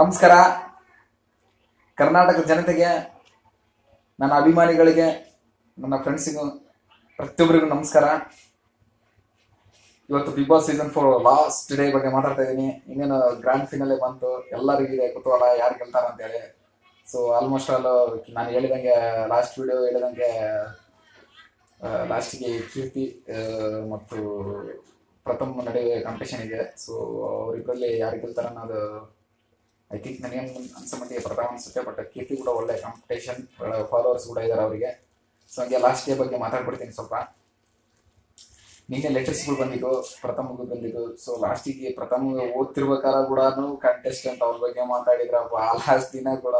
ನಮಸ್ಕಾರ. ಕರ್ನಾಟಕ ಜನತೆಗೆ, ನನ್ನ ಅಭಿಮಾನಿಗಳಿಗೆ, ನನ್ನ ಫ್ರೆಂಡ್ಸಿಗೂ ಪ್ರತಿಯೊಬ್ಬರಿಗೂ ನಮಸ್ಕಾರ. ಇವತ್ತು Bigg Boss season four last day ಬಗ್ಗೆ ಮಾತಾಡ್ತಾ ಇದ್ದೀನಿ. ಇನ್ನೇನು ಗ್ರ್ಯಾಂಡ್ ಫಿನಾಲೆ ಬಂತು ಎಲ್ಲರಿಗಿದೆ ಕುತೂಹಲ, ಯಾರು ಗೆಲ್ತಾರ ಅಂತೇಳಿ. ಸೊ ಆಲ್ಮೋಸ್ಟ್ ಆಲ್ ನಾನು ಹೇಳಿದಂಗೆ ಲಾಸ್ಟ್ ವಿಡಿಯೋ ಹೇಳಿದಂಗೆ ಲಾಸ್ಟಿಗೆ ಕೀರ್ತಿ ಮತ್ತು ಪ್ರಥಮ ನಡುವೆ ಕಾಂಪಿಟೇಷನ್ ಇದೆ. ಸೊ ಅವರಿಬ್ಬರಲ್ಲಿ ಯಾರು ಗೆಲ್ತಾರ ಅನ್ನೋದು ಐ ಥಿಂಕ್ ನನಗೆ ಅನ್ಸೋ ಮಟ್ಟಿಗೆ ಪ್ರಥಮ ಅನ್ಸುತ್ತೆ ಬಟ್ ಕೀರ್ತಿ ಕೂಡ ಒಳ್ಳೆ ಕಾಂಪಿಟೇಷನ್ ಫಾಲೋವರ್ಸ್ ಕೂಡ ಇದ್ದಾರೆ ಅವರಿಗೆ. ಸೊ ಹಂಗೆ ಲಾಸ್ಟ್ ಡೇ ಬಗ್ಗೆ ಮಾತಾಡ್ಬಿಡ್ತೀನಿ ಸ್ವಲ್ಪ. ನಿನ್ನೆ ಲೆಟರ್ಸ್ಗಳು ಬಂದಿದ್ದು ಪ್ರಥಮಗೂ ಬಂದಿದ್ದು. ಸೊ ಲಾಸ್ಟಿಗೆ ಪ್ರಥಮ ಓದ್ತಿರ್ಬೇಕಾದ್ರೆ ಕೂಡ ಕಂಟೆಸ್ಟೆಂಟ್ ಅವ್ರ ಬಗ್ಗೆ ಮಾತಾಡಿದ್ರಪ್ಪ ಲಾಸ್ಟ್ ದಿನ ಕೂಡ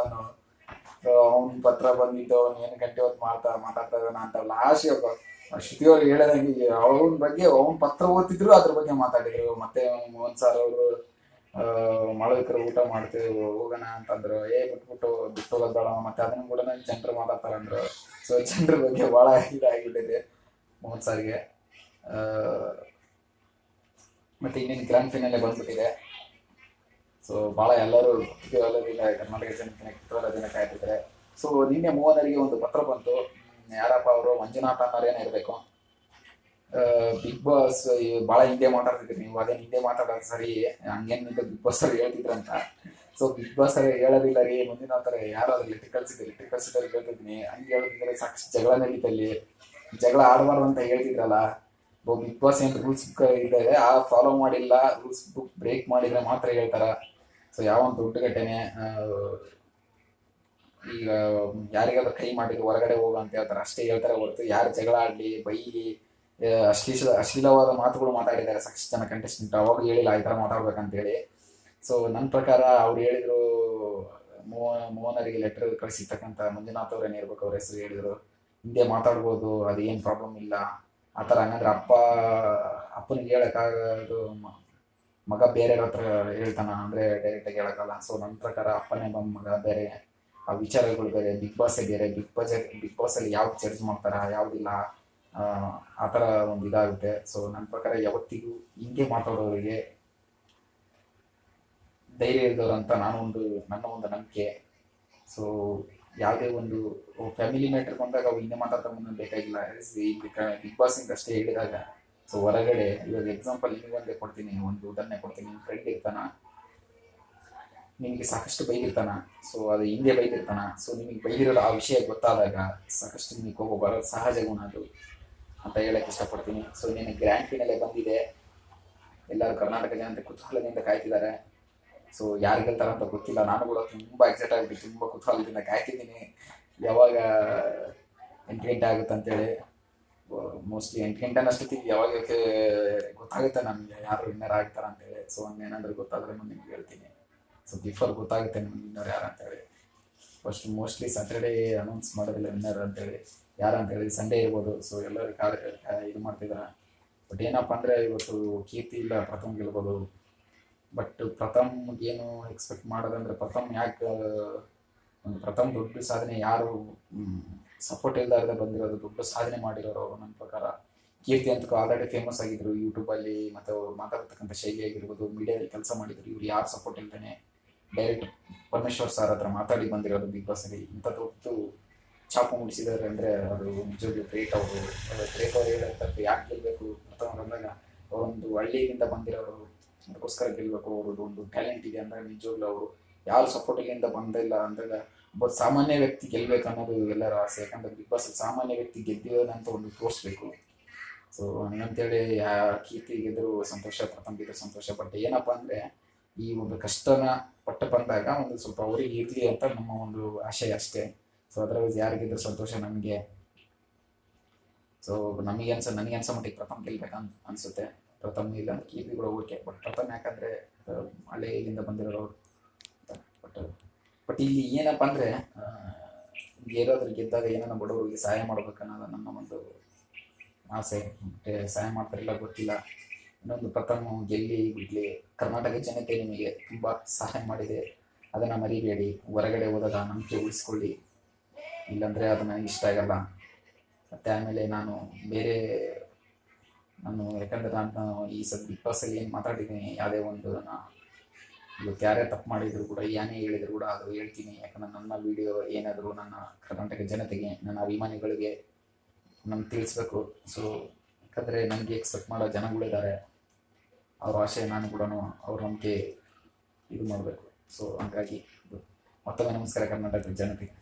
ಅವ್ನ ಪತ್ರ ಬಂದಿದ್ದು, ಅವ್ನು ಏನು ಗಂಟೆ ಹೊತ್ತು ಮಾಡ್ತಾ, ಮಾತಾಡ್ತಾ ಇದ್ದಾನ ಅಂತ ಲಾಸ್ಟ್ ಶ್ರುತಿ ಅವ್ರು ಹೇಳದಂಗೆ, ಅವ್ನ ಬಗ್ಗೆ, ಅವ್ನ ಪತ್ರ ಓದ್ತಿದ್ರು, ಅದ್ರ ಬಗ್ಗೆ ಮಾತಾಡಿದ್ರು. ಮತ್ತೆ ಮೋಹನ್ ಸರ್ ಅವರು ಮಾಡ್ಬೇಕಾದ್ರೆ ಊಟ ಮಾಡ್ತೇವೆ, ಹೋಗೋಣ ಅಂತಂದ್ರು. ಏ, ಬಿಟ್ಬಿಟ್ಟು, ಬಿಟ್ಟು ಮತ್ತೆ ಅದನ್ನ ಕೂಡ ಜನರು ಮಾತಾಡ್ತಾರಂದ್ರು ಸೊ ಜನರ ಬಗ್ಗೆ ಬಹಳ ಇದಾಗಿಬಿಟ್ಟಿದೆ ಮೋಹನ್ ಸಾರಿಗೆ. ಮತ್ತೆ ಇನ್ನೇನು ಗ್ರ್ಯಾಂಡ್ ಫಿನಾಲೆ ಬಂದ್ಬಿಟ್ಟಿದೆ. ಸೊ ಭಾಳ ಎಲ್ಲರೂ ಕರ್ನಾಟಕ ಕರ್ನಾಟಕ ಜನತೆ ಕುತೂಹಲದಿಂದ ಕಾಯ್ತಿದ್ದಾರೆ. ಸೊ ನಿನ್ನೆ ಮೂವನರಿಗೆ ಒಂದು ಪತ್ರ ಬಂತು. ಯಾರಪ್ಪ ಅವರು? ಮಂಜುನಾಥ ಅನ್ನೋರೇನೇ ಇರಬೇಕು. ಬಿಗ್ ಬಾಸ್ ಬಹಳ ಹಿಂದೆ ಮಾತಾಡ್ತಿದ್ರಿ, ನೀವು ಅದೇ ಹಿಂದೆ ಮಾತಾಡೋದು ಸರಿ ಹಂಗೇನು ಬಿಗ್ ಬಾಸ್ ಅವ್ರು ಅಂತ ಸೊ ಬಿಗ್ ಬಾಸ್ ಅವ್ರು ಹೇಳೋದಿಲ್ಲ ರೀ, ಮುಂದಿನ ಥರ ಯಾರು ಅದ್ರಲ್ಲಿ ಟಿಕಲ್ಸಿದ್ರು ಟಿಕಲ್ಸಿದ್ರು ಹೇಳ್ತಿದ್ದೀನಿ ಹಂಗೆ ಹೇಳೋದಿದ್ರೆ ಸಾಕಷ್ಟು ಜಗಳ ನಡೀತಲ್ಲಿ. ಜಗಳ ಆಡಬಾರ್ದು ಅಂತ ಹೇಳ್ತಿದ್ರಲ್ಲ. ಬಿಗ್ ಬಾಸ್ ಏನು ರೂಲ್ಸ್ ಬುಕ್ ಇದೆ, ಆ ಫಾಲೋ ಮಾಡಿಲ್ಲ ರೂಲ್ಸ್ ಬುಕ್ ಬ್ರೇಕ್ ಮಾಡಿದ್ರೆ ಮಾತ್ರ ಹೇಳ್ತಾರ. ಸೊ ಯಾವ ಒಂದು ಘಟನೆ ಈಗ ಯಾರಿಗಾದ್ರೂ ಕೈ ಮಾಡಿದ್ರು ಹೊರಗಡೆ ಹೋಗು ಅಂತ ಹೇಳ್ತಾರೆ, ಅಷ್ಟೇ ಹೇಳ್ತಾರೆ ಹೊರತು, ಯಾರು ಜಗಳ ಆಡ್ಲಿ, ಬೈಲಿ ಅಶ್ಲೀಲ ಅಶ್ಲೀಲವಾದ ಮಾತುಗಳು ಮಾತಾಡಿದ್ದಾರೆ ಸಾಕಷ್ಟು ಜನ ಕಂಟೆಸ್ಟೆಂಟ್ ಅವಾಗ ಹೇಳಿಲ್ಲ, ಈ ಥರ ಮಾತಾಡ್ಬೇಕಂತೇಳಿ. ಸೊ ನನ್ನ ಪ್ರಕಾರ ಅವ್ರು ಹೇಳಿದ್ರು, ಮೋ, ಮೋಹನರಿಗೆ ಲೆಟರ್ ಕಳಿಸಿರ್ತಕ್ಕಂಥ ಮಂಜುನಾಥ್ ಅವ್ರೇನು ಇರ್ಬೇಕು ಅವ್ರ ಹೆಸರು ಹೇಳಿದ್ರು. ಹಿಂದೆ ಮಾತಾಡ್ಬೋದು ಅದೇನು ಪ್ರಾಬ್ಲಮ್ ಇಲ್ಲ. ಆ ಥರ ಹಂಗಂದ್ರೆ ಅಪ್ಪ, ಅಪ್ಪನಿಗೆ ಹೇಳೋಕ್ಕಾಗೋದು ಮಗ ಬೇರೆ ಹತ್ರ ಹೇಳ್ತಾನ, ಅಂದರೆ ಡೈರೆಕ್ಟಾಗಿ ಹೇಳೋಕ್ಕಲ್ಲ ಸೊ ನನ್ನ ಪ್ರಕಾರ ಅಪ್ಪನೇ ಬಂದ ಮಗ ಬೇರೆ. ಆ ವಿಚಾರಗಳು ಬೇರೆ, ಬಿಗ್ ಬಾಸೇ ಬೇರೆ. ಬಿಗ್ ಬಾಸ್ ಬಿಗ್ ಬಾಸಲ್ಲಿ ಯಾವ್ದು ಚರ್ಚ್ ಮಾಡ್ತಾರ, ಯಾವುದಿಲ್ಲ. ಆ, ಥರ ಒಂದು ಇದಾಗುತ್ತೆ. ಸೊ ನನ್ನ ಪ್ರಕಾರ ಯಾವತ್ತಿಗೂ ಹಿಂಗೆ ಮಾತಾಡೋರಿಗೆ ಧೈರ್ಯ ಇದ್ದವ್ರು ಅಂತ ನಾನು ಒಂದು ನನ್ನ ಒಂದು ನಂಬಿಕೆ. ಸೊ ಯಾವುದೇ ಒಂದು ಫ್ಯಾಮಿಲಿ ಮ್ಯಾಟರ್ ಬಂದಾಗ ಅವು ಹಿಂದೆ ಮಾತಾಡ್ತಾ ಮುಂದೆ ಬೇಕಾಗಿಲ್ಲ. ಬಿಗ್ ಬಾಸಿಂಗ್ ಅಷ್ಟೇ ಹೇಳಿದಾಗ. ಸೊ ಹೊರಗಡೆ ಇವಾಗ ಎಕ್ಸಾಂಪಲ್ ನಿಮಗೆ ಒಂದೇ ಕೊಡ್ತೀನಿ ಒಂದು ಉದಾಹರಣೆ ಕೊಡ್ತೀನಿ. ನಿಮ್ಮ ಫ್ರೆಂಡ್ ಇರ್ತಾನ. ನಿಮಗೆ ಸಾಕಷ್ಟು ಬೈದಿರ್ತಾನ ಸೊ ಅದು ಹಿಂದೆ ಬೈದಿರ್ತಾನ ಸೊ ನಿಮಗೆ ಬೈದಿರೋ ಆ ವಿಷಯ ಗೊತ್ತಾದಾಗ ಸಾಕಷ್ಟು ನಿಮಗೆ ಕೋಪ ಬರೋದು ಸಹಜ ಗುಣ ಅದು. ಅಂತ ಹೇಳಕ್ ಇಷ್ಟಪಡ್ತೀನಿ. ಸೊ ನಿನ್ನ ಗ್ರ್ಯಾಂಡ್ ಬಂದಿದೆ. ಎಲ್ಲರೂ ಕರ್ನಾಟಕ ಜನತೆ ಕುತೂಹಲದಿಂದ ಕಾಯ್ತಿದ್ದಾರೆ. ಸೊ ಯಾರು ಗೆಲ್ತಾರ ಅಂತ ಗೊತ್ತಿಲ್ಲ. ನಾನು ಕೂಡ ತುಂಬಾ ಎಕ್ಸೈಟ್ ಆಗಿಬಿಟ್ಟು ತುಂಬಾ ಕುತೂಹಲದಿಂದ ಕಾಯ್ತಿದ್ದೀನಿ. ಯಾವಾಗ ಎಂಟು ಗಂಟೆ ಆಗುತ್ತೆ ಅಂತೇಳಿ. ಮೋಸ್ಟ್ಲಿ ಎಂಟು ಗಂಟೆ ಅನ್ನಷ್ಟೊತ್ತಿಗೆ ಯಾವಾಗ ಗೊತ್ತಾಗುತ್ತೆ ನಮಗೆ ಯಾರು ವಿನ್ನರ್ ಆಗ್ತಾರ ಅಂತೇಳಿ. ಸೊ ಹಂಗೇನಾದ್ರೂ ಗೊತ್ತಾದ್ರೆ ನಿಮ್ಗೆ ಹೇಳ್ತೀನಿ. ಸೊ ಬಿಫೋರ್ ಗೊತ್ತಾಗುತ್ತೆ ನಿಮ್ಗೆ ವಿನ್ನರ್ ಯಾರು ಅಂತೇಳಿ. ಫಸ್ಟ್ ಮೋಸ್ಟ್ಲಿ ಸ್ಯಾಟರ್ಡೇ ಅನೌನ್ಸ್ ಮಾಡೋದಿಲ್ಲ ವಿನ್ನರ್ ಅಂತೇಳಿ. ಯಾರು ಅಂತ ಹೇಳಿ ಸಂಡೇ ಇರ್ಬೋದು. ಸೊ ಎಲ್ಲರೂ ಇದು ಮಾಡ್ತಿದ್ದಾರೆ ಬಟ್ ಏನಪ್ಪ ಅಂದರೆ ಇವತ್ತು ಕೀರ್ತಿ ಇಲ್ಲ ಪ್ರಥಮ್ ಗೆಲ್ಬೋದು ಬಟ್ ಪ್ರಥಮ್ ಏನು ಎಕ್ಸ್ಪೆಕ್ಟ್ ಮಾಡೋದಂದ್ರೆ ಪ್ರಥಮ್ ಯಾಕೆ, ಒಂದು ಪ್ರಥಮ್ ದೊಡ್ಡ ಸಾಧನೆ ಯಾರು ಸಪೋರ್ಟ್ ಇಲ್ಲದೆ ಬಂದಿರೋದು, ದೊಡ್ಡ ಸಾಧನೆ ಮಾಡಿರೋರು ನನ್ನ ಪ್ರಕಾರ. ಕೀರ್ತಿ ಅಂತ ಆಲ್ರೆಡಿ ಫೇಮಸ್ ಆಗಿದ್ರು ಯೂಟ್ಯೂಬಲ್ಲಿ ಮತ್ತು ಅವ್ರು ಮಾತಾಡ್ತಕ್ಕಂಥ ಶೈಲಿ ಆಗಿರ್ಬೋದು ಮೀಡಿಯಾದಲ್ಲಿ ಕೆಲಸ ಮಾಡಿದ್ರು, ಇವ್ರು ಯಾರು ಸಪೋರ್ಟ್ ಇಲ್ದೇನೆ ಡೈರೆಕ್ಟ್ ಪರಮೇಶ್ವರ್ ಸರ್ ಹತ್ರ ಮಾತಾಡಿ ಬಂದಿರೋದು ಬಿಗ್ ಬಾಸಲ್ಲಿ ಇಂಥ ದೊಡ್ಡ ಛಾಪು ಮೂಡಿಸಿದ್ದಾರೆ ಅಂದರೆ ಅದು ನಿಜವಾಗ್ಲೂ ಗ್ರೇಟ್ ಅವರು. ಗ್ರೇಟ್ ಅವರು ಹೇಳಿರ್ತಕ್ಕಂಥ ಯಾಕೆ ಗೆಲ್ಲಬೇಕು ಪ್ರಥಮ ಒಂದು ಅವರೊಂದು ಹಳ್ಳಿಯಿಂದ ಬಂದಿರೋರು ಅದಕ್ಕೋಸ್ಕರ ಗೆಲ್ಲಬೇಕು ಅವ್ರದ್ದು ಒಂದು ಟ್ಯಾಲೆಂಟ್ ಇದೆ ಅಂದಾಗ ನಿಜವಾಗ್ಲೂ ಅವರು ಯಾರು ಸಪೋರ್ಟಿಂದ ಬಂದಿಲ್ಲ ಅಂದಾಗ ಒಬ್ಬ ಸಾಮಾನ್ಯ ವ್ಯಕ್ತಿ ಗೆಲ್ಬೇಕು ಅನ್ನೋದು ಎಲ್ಲರ ಆಸೆ. ಯಾಕಂದ್ರೆ ಬಿಗ್ ಬಾಸ್ ಸಾಮಾನ್ಯ ವ್ಯಕ್ತಿ ಗೆದ್ದಿರೋದಂತ ಒಂದು ತೋರಿಸ್ಬೇಕು ಸೊ ಹಂಗಂತೇಳಿ ಯಾ ಕೀರ್ತಿ ಗೆದ್ರು, ಸಂತೋಷ, ಪ್ರಥಮ ಸಂತೋಷ ಬಟ್ ಏನಪ್ಪ ಅಂದರೆ ಈ ಒಂದು ಕಷ್ಟನ ಪಟ್ಟು ಬಂದಾಗ ಒಂದು ಸ್ವಲ್ಪ ಅವರಿಗೆ ಇರಲಿ ಅಂತ ನಮ್ಮ ಒಂದು ಆಶಯ ಅಷ್ಟೇ. ಸೊ ಅದರ್ವೈಸ್ ಯಾರಿಗಿದ್ರು ಸಂತೋಷ ನಮಗೆ. ಸೊ ನಮಗೆ ಅನ್ಸ, ನನಗೆ ಅನ್ಸೋ ಮಟ್ಟಿಗೆ ಪ್ರಥಮ ಗೆಲ್ಬೇಕಂತ ಅನ್ಸುತ್ತೆ. ಪ್ರಥಮ ಇಲ್ಲ ಕೀಪಿಗಳು ಕೂಡ ಓಕೆ ಬಟ್ ಪ್ರಥಮ ಯಾಕಂದ್ರೆ ಹಳೆ ಇಲ್ಲಿಂದ ಬಂದಿರೋರು ಬಟ್ ಬಟ್ ಇಲ್ಲಿ ಏನಪ್ಪ ಅಂದ್ರೆ ಏನಾದ್ರೂ ಗೆದ್ದಾಗ ಏನೋ ಬಡವರಿಗೆ ಸಹಾಯ ಮಾಡ್ಬೇಕನ್ನೋದು ನನ್ನ ಒಂದು ಆಸೆ. ಮತ್ತೆ ಸಹಾಯ ಮಾಡ್ತಾರಿಲ್ಲ, ಗೊತ್ತಿಲ್ಲ. ಇನ್ನೊಂದು ಪ್ರಥಮ ಗೆಲ್ಲಿ ಬಿಡ್ಲಿ. ಕರ್ನಾಟಕ ಜನತೆ ನಿಮಗೆ ತುಂಬಾ ಸಹಾಯ ಮಾಡಿದೆ. ಅದನ್ನ ಮರಿಬೇಡಿ. ಹೊರಗಡೆ ಹೋದಾಗ ನಂಬಿಕೆ ಉಳಿಸ್ಕೊಳ್ಳಿ. ಇಲ್ಲಾಂದ್ರೆ ಅದು ನನಗೆ ಇಷ್ಟ ಆಗಲ್ಲ. ಮತ್ತು ಆಮೇಲೆ ನಾನು ಬೇರೆ ನಾನು ಯಾಕಂದರೆ ನಾನು ಈ ಸದ್ ಬಿಗ್ ಬಾಸಲ್ಲಿ ಏನು ಮಾತಾಡಿದ್ದೀನಿ, ಯಾವುದೇ ಒಂದು ನಾನು ಇವತ್ತು ಯಾರೇ ತಪ್ಪು ಮಾಡಿದ್ರು ಕೂಡ ಏನೇ ಹೇಳಿದ್ರು ಕೂಡ ಅದು ಹೇಳ್ತೀನಿ. ಯಾಕಂದ್ರೆ ನನ್ನ ವಿಡಿಯೋ ಏನಾದರೂ ನನ್ನ ಕರ್ನಾಟಕ ಜನತೆಗೆ, ನನ್ನ ಅಭಿಮಾನಿಗಳಿಗೆ ನಮ್ಗೆ ತಿಳಿಸ್ಬೇಕು. ಸೊ ಯಾಕಂದರೆ ನನಗೆ ಎಕ್ಸೆಪ್ಟ್ ಮಾಡೋ ಜನಗಳಿದ್ದಾರೆ ಅವ್ರ ಆಶೆ ನಾನು ಕೂಡ ಅವ್ರ ನಂಬಿಕೆ ಇದು ಮಾಡಬೇಕು. ಸೊ ಹಾಗಾಗಿ. ಮತ್ತೊಮ್ಮೆ ನಮಸ್ಕಾರ ಕರ್ನಾಟಕದ ಜನತೆಗೆ.